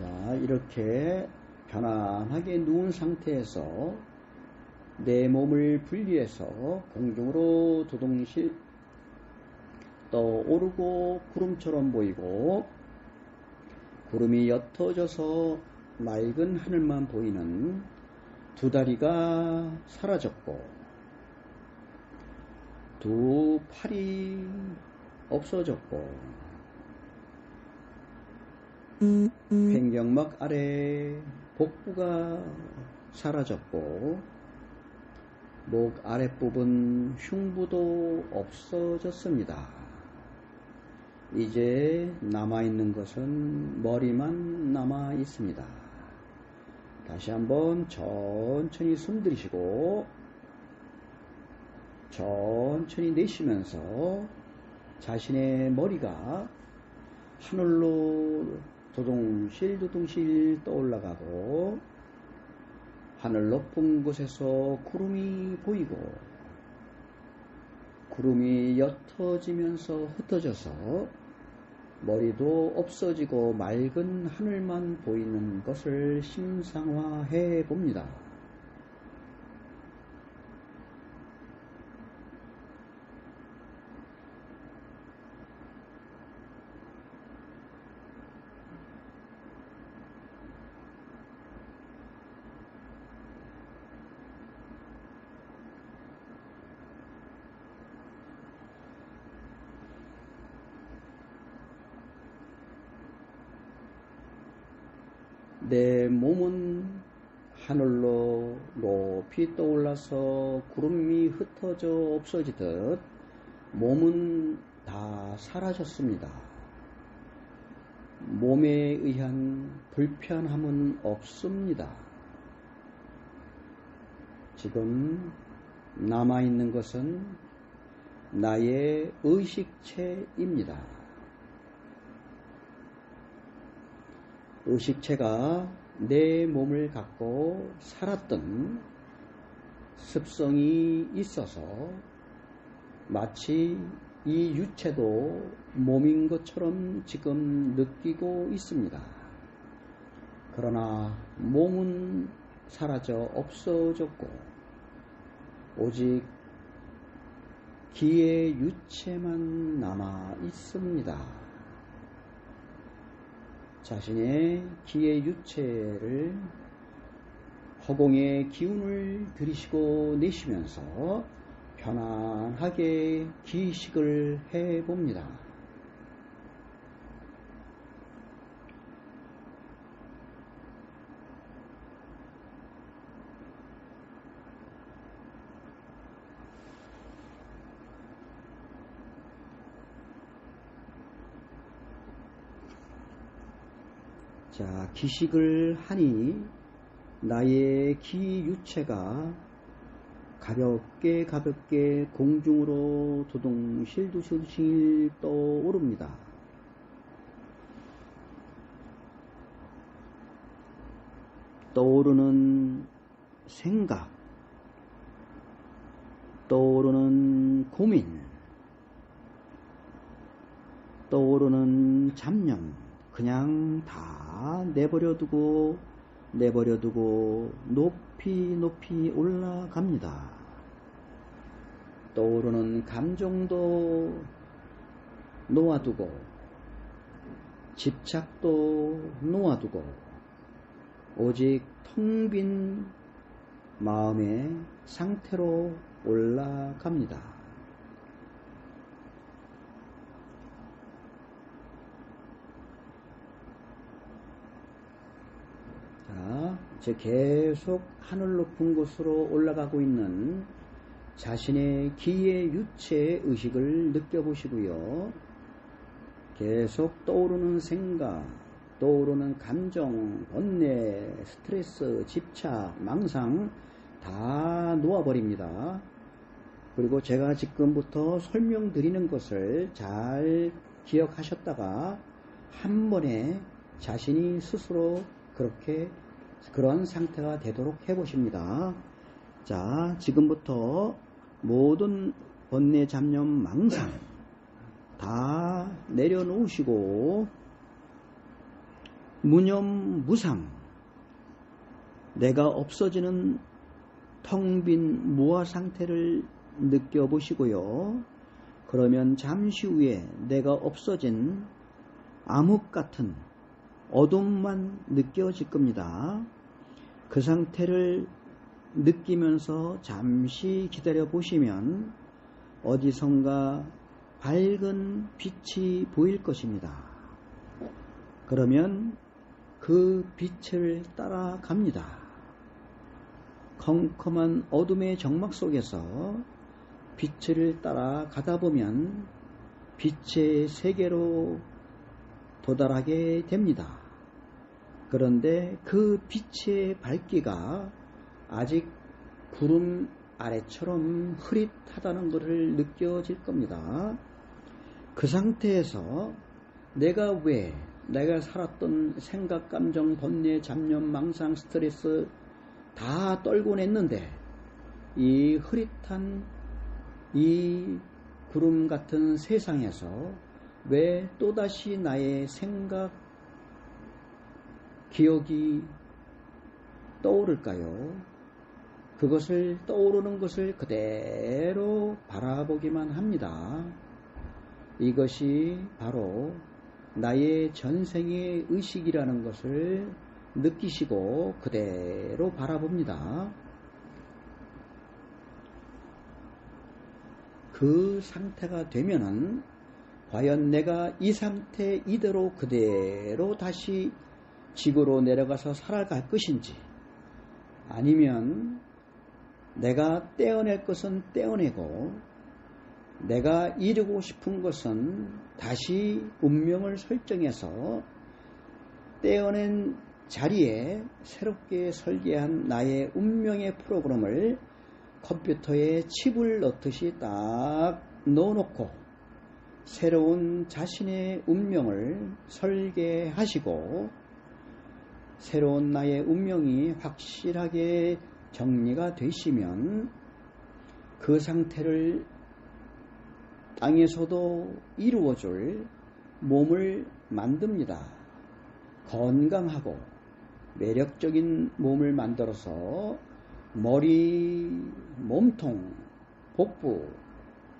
자, 이렇게 편안하게 누운 상태에서 내 몸을 분리해서 공중으로 도동실 떠오르고 구름처럼 보이고 구름이 옅어져서 맑은 하늘만 보이는 두 다리가 사라졌고 두 팔이 없어졌고 횡격막 아래 복부가 사라졌고 목 아랫부분 흉부도 없어졌습니다. 이제 남아있는 것은 머리만 남아 있습니다. 다시 한번 천천히 숨 들이시고 천천히 내쉬면서 자신의 머리가 하늘로 도동실 도동실 떠올라가고 하늘 높은 곳에서 구름이 보이고 구름이 옅어지면서 흩어져서 머리도 없어지고 맑은 하늘만 보이는 것을 심상화해 봅니다. 내 몸은 하늘로 높이 떠올라서 구름이 흩어져 없어지듯 몸은 다 사라졌습니다. 몸에 의한 불편함은 없습니다. 지금 남아있는 것은 나의 의식체입니다. 의식체가 내 몸을 갖고 살았던 습성이 있어서 마치 이 유체도 몸인 것처럼 지금 느끼고 있습니다. 그러나 몸은 사라져 없어졌고 오직 기의 유체만 남아 있습니다. 자신의 기의 유체를 허공의 기운을 들이시고 내쉬면서 편안하게 기식을 해 봅니다. 자, 기식을 하니 나의 기 유체가 가볍게 가볍게 공중으로 도동실도실실 떠오릅니다. 떠오르는 생각, 떠오르는 고민, 떠오르는 잡념, 그냥 다 내버려두고 내버려 두고 높이 높이 올라갑니다. 떠오르는 감정도 놓아두고 집착도 놓아두고 오직 텅 빈 마음의 상태로 올라갑니다. 자, 이제 계속 하늘 높은 곳으로 올라가고 있는 자신의 기의 유체 의식을 느껴보시고요. 계속 떠오르는 생각, 떠오르는 감정, 번뇌, 스트레스, 집착, 망상 다 놓아버립니다. 그리고 제가 지금부터 설명드리는 것을 잘 기억하셨다가 한 번에 자신이 스스로 그렇게 그런 상태가 되도록 해보십니다. 자, 지금부터 모든 번뇌 잡념 망상 다 내려놓으시고 무념 무상 내가 없어지는 텅 빈 무아 상태를 느껴보시고요. 그러면 잠시 후에 내가 없어진 암흑 같은 어둠만 느껴질 겁니다. 그 상태를 느끼면서 잠시 기다려 보시면 어디선가 밝은 빛이 보일 것입니다. 그러면 그 빛을 따라갑니다. 컴컴한 어둠의 정막 속에서 빛을 따라 가다 보면 빛의 세계로 도달하게 됩니다. 그런데 그 빛의 밝기가 아직 구름 아래처럼 흐릿하다는 것을 느껴질 겁니다. 그 상태에서 내가 왜 내가 살았던 생각, 감정, 번뇌, 잡념, 망상, 스트레스 다 떨고 냈는데 이 흐릿한 이 구름 같은 세상에서 왜 또다시 나의 생각, 기억이 떠오를까요? 그것을 떠오르는 것을 그대로 바라보기만 합니다. 이것이 바로 나의 전생의 의식이라는 것을 느끼시고 그대로 바라봅니다. 그 상태가 되면은 과연 내가 이 상태 이대로 그대로 다시 지구로 내려가서 살아갈 것인지 아니면 내가 떼어낼 것은 떼어내고 내가 이루고 싶은 것은 다시 운명을 설정해서 떼어낸 자리에 새롭게 설계한 나의 운명의 프로그램을 컴퓨터에 칩을 넣듯이 딱 넣어놓고 새로운 자신의 운명을 설계하시고 새로운 나의 운명이 확실하게 정리가 되시면 그 상태를 땅에서도 이루어줄 몸을 만듭니다. 건강하고 매력적인 몸을 만들어서 머리, 몸통, 복부,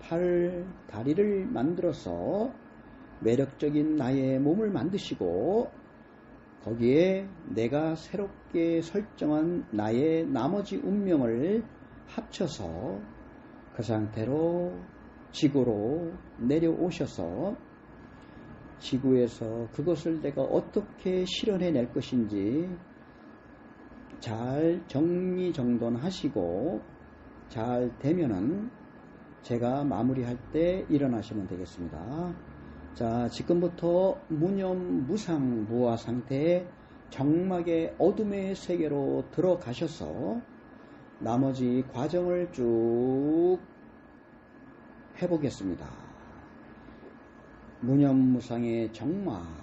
팔, 다리를 만들어서 매력적인 나의 몸을 만드시고 거기에 내가 새롭게 설정한 나의 나머지 운명을 합쳐서 그 상태로 지구로 내려오셔서 지구에서 그것을 내가 어떻게 실현해 낼 것인지 잘 정리정돈하시고 잘 되면은 제가 마무리할 때 일어나시면 되겠습니다. 자, 지금부터 무념, 무상, 무아 상태의 정막의 어둠의 세계로 들어가셔서 나머지 과정을 쭉 해보겠습니다. 무념무상의 정막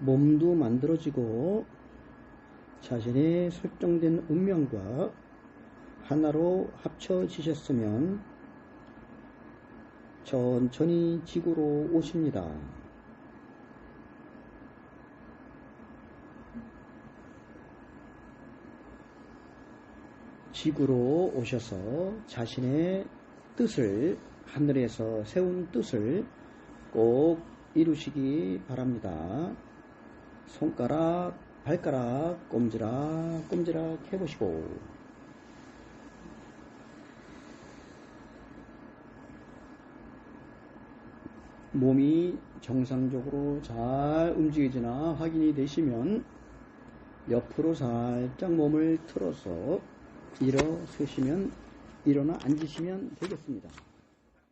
몸도 만들어지고 자신의 설정된 운명과 하나로 합쳐지셨으면 천천히 지구로 오십니다. 지구로 오셔서 자신의 뜻을 하늘에서 세운 뜻을 꼭 이루시기 바랍니다. 손가락, 발가락 꼼지락 꼼지락 해보시고 몸이 정상적으로 잘 움직이지나 확인이 되시면 옆으로 살짝 몸을 틀어서 일어서시면 일어나 앉으시면 되겠습니다.